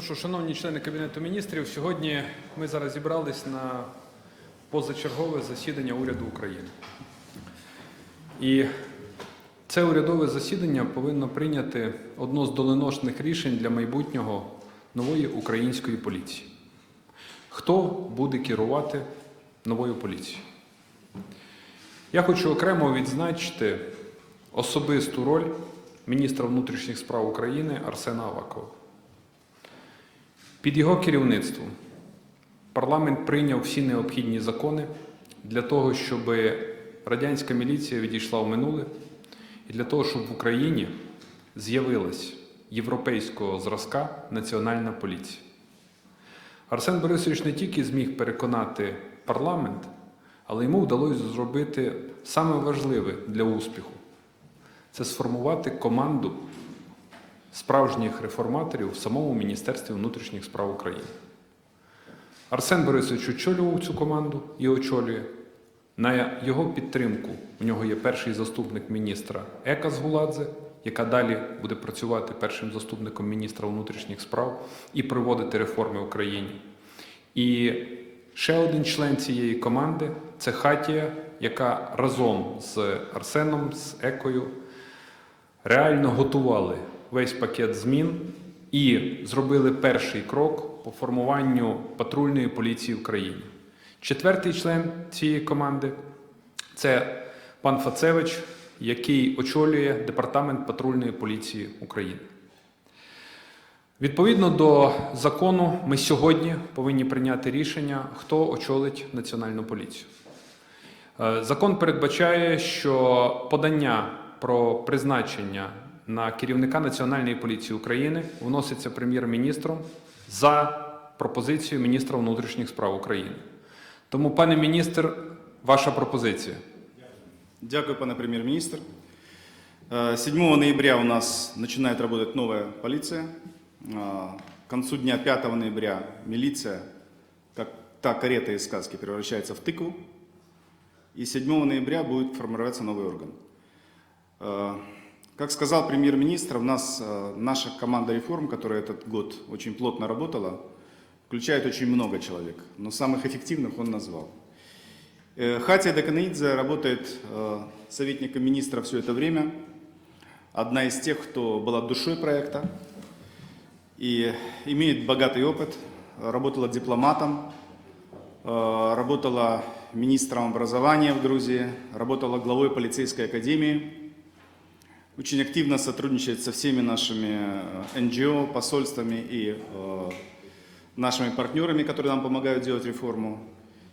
Ну що, шановні члени Кабінету міністрів, сьогодні ми зараз зібрались на позачергове засідання уряду України. І це урядове засідання повинно прийняти одно з доленосних рішень для майбутнього нової української поліції. Хто буде керувати новою поліцією? Я хочу окремо відзначити особисту роль міністра внутрішніх справ України Арсена Авакова. Під його керівництвом парламент прийняв всі необхідні закони для того, щоб радянська міліція відійшла в минуле, і для того, щоб в Україні з'явилась європейського зразка національна поліція. Арсен Борисович не тільки зміг переконати парламент, але йому вдалося зробити саме важливе для успіху це сформувати команду справжніх реформаторів в самому Міністерстві внутрішніх справ України. Арсен Борисович очолював цю команду і очолює. На його підтримку у нього є перший заступник міністра Ека Згуладзе, яка далі буде працювати першим заступником міністра внутрішніх справ і проводити реформи в Україні. І ще один член цієї команди це Хатія, яка разом з Арсеном, з Екою реально готували весь пакет змін і зробили перший крок по формуванню патрульної поліції в країні. Четвертий член цієї команди це пан Фацевич, який очолює департамент патрульної поліції України. Відповідно до закону, ми сьогодні повинні прийняти рішення, хто очолить національну поліцію. Е, Закон передбачає, що подання про призначення на керівника Національної поліції України вноситься прем'єр-міністром за пропозицією міністра внутрішніх справ України. Тому, пане міністр, ваша пропозиція. Дякую, пане премьер-министр. Э, 7 ноября у нас начинает работать новая полиция. А, К концу дня 5 ноября милиция, как та карета из сказки, превращается в тыкву. И 7 ноября будет формироваться новый орган. Как сказал премьер-министр, у нас э, наша команда реформ, которая этот год очень плотно работала, включает очень много человек, но самых эффективных он назвал. Э, Хатия Даканаидзе работает э, советником министра все это время. Одна из тех, кто была душой проекта и имеет богатый опыт. Работала дипломатом, работала министром образования в Грузии, работала главой полицейской академии. Очень активно сотрудничает со всеми нашими э, НГО, посольствами и э, нашими партнерами, которые нам помогают делать реформу.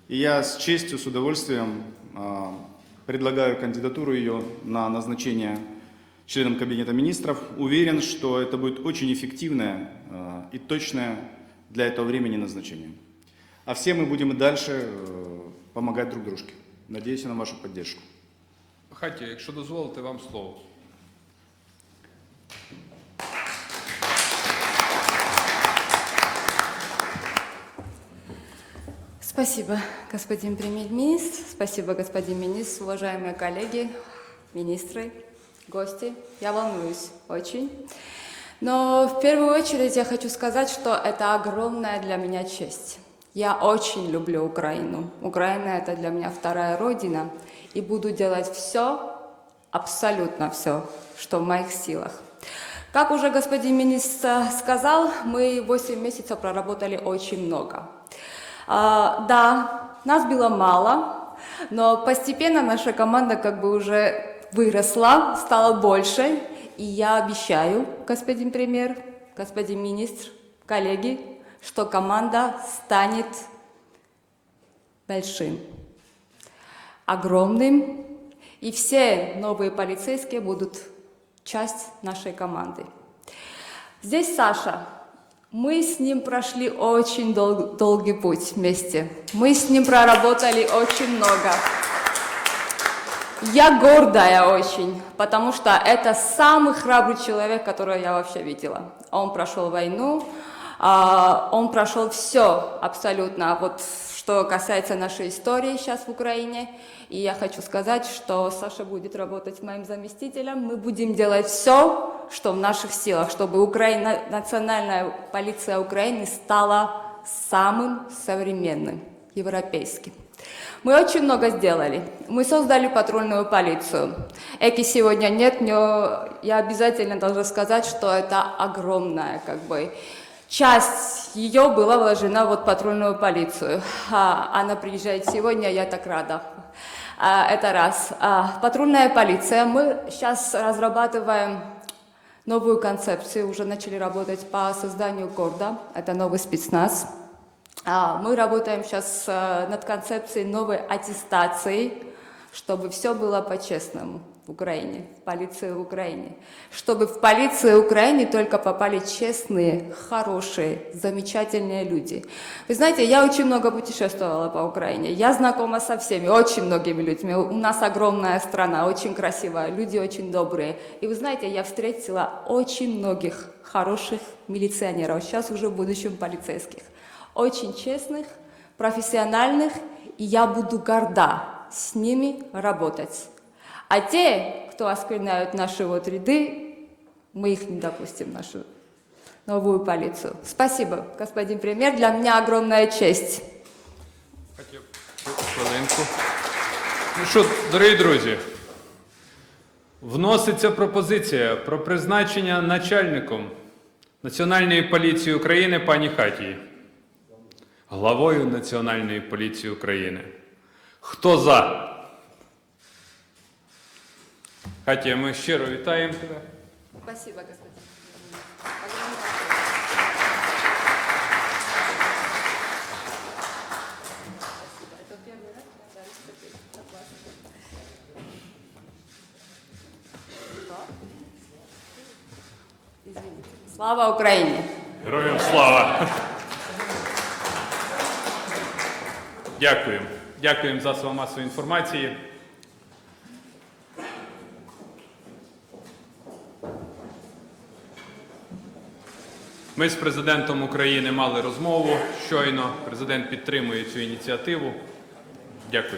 И я с честью, с удовольствием а, предлагаю кандидатуру ее на назначение членом Кабинета министров. Уверен, что это будет очень эффективное а, и точное для этого времени назначение. А все мы будем и дальше э, помогать друг дружке. Надеюсь на вашу поддержку. Хатія, якщо дозволите, вам слово. Спасибо, господин премьер-министр. Спасибо, господин министр, уважаемые коллеги, министры, гости. Я волнуюсь очень. Но в первую очередь я хочу сказать, что это огромная для меня честь. Я очень люблю Украину. Украина это для меня вторая родина. И буду делать все, абсолютно все, что в моих силах. Как уже господин министр сказал, мы 8 месяцев проработали очень много. А, да, нас было мало, но постепенно наша команда как бы уже выросла, стала больше. И я обещаю, господин премьер, господин министр, коллеги, что команда станет большим, огромным, и все новые полицейские будут часть нашей команды. Здесь Саша. Мы с ним прошли очень дол- долгий путь вместе. Мы с ним проработали очень много. Я гордая очень, потому что это самый храбрый человек, которого я вообще видела. Он прошел войну, а, он прошел все абсолютно, вот что касается нашей истории сейчас в Украине. И я хочу сказать, что Саша будет работать моим заместителем. Мы будем делать все, что в наших силах, чтобы Украина, национальная полиция Украины стала самым современным, европейским. Мы очень много сделали. Мы создали патрульную полицию. Эки сегодня нет, но я обязательно должна сказать, что это огромная как бы, часть ее была вложена вот в патрульную полицию. А, она приезжает сегодня, я так рада. А, это раз. А, патрульная полиция. Мы сейчас разрабатываем новую концепцию, уже начали работать по созданию города. Это новый спецназ. А, Мы работаем сейчас э, над концепцией новой аттестации, чтобы все было по-честному В Украине, в полиции в Украине. Чтобы в полицию Украины только попали честные, хорошие, замечательные люди. Вы знаете, я очень много путешествовала по Украине. Я знакома со всеми, очень многими людьми. У нас огромная страна, очень красивая, люди очень добрые. И вы знаете, я встретила очень многих хороших милиционеров, сейчас уже в будущем полицейских очень честных, профессиональных, и я буду горда с ними работать. А те, кто оскверняют наши вот ряды, мы их не допустим в нашу новую полицию. Спасибо, господин премьер, для меня огромная честь. Хотів хвилинку. Ну що, дорогі друзі, вноситься пропозиція про призначення начальником Національної поліції України пані Хатії. Главою Національної поліції України. Хто за? Хатія, ми щиро вітаємо тебе. Спасибо, господин. Слава Украине! Героям слава! Дякую. Дякуємо за масової інформації. Ми з президентом України мали розмову щойно. Президент підтримує цю ініціативу. Дякую.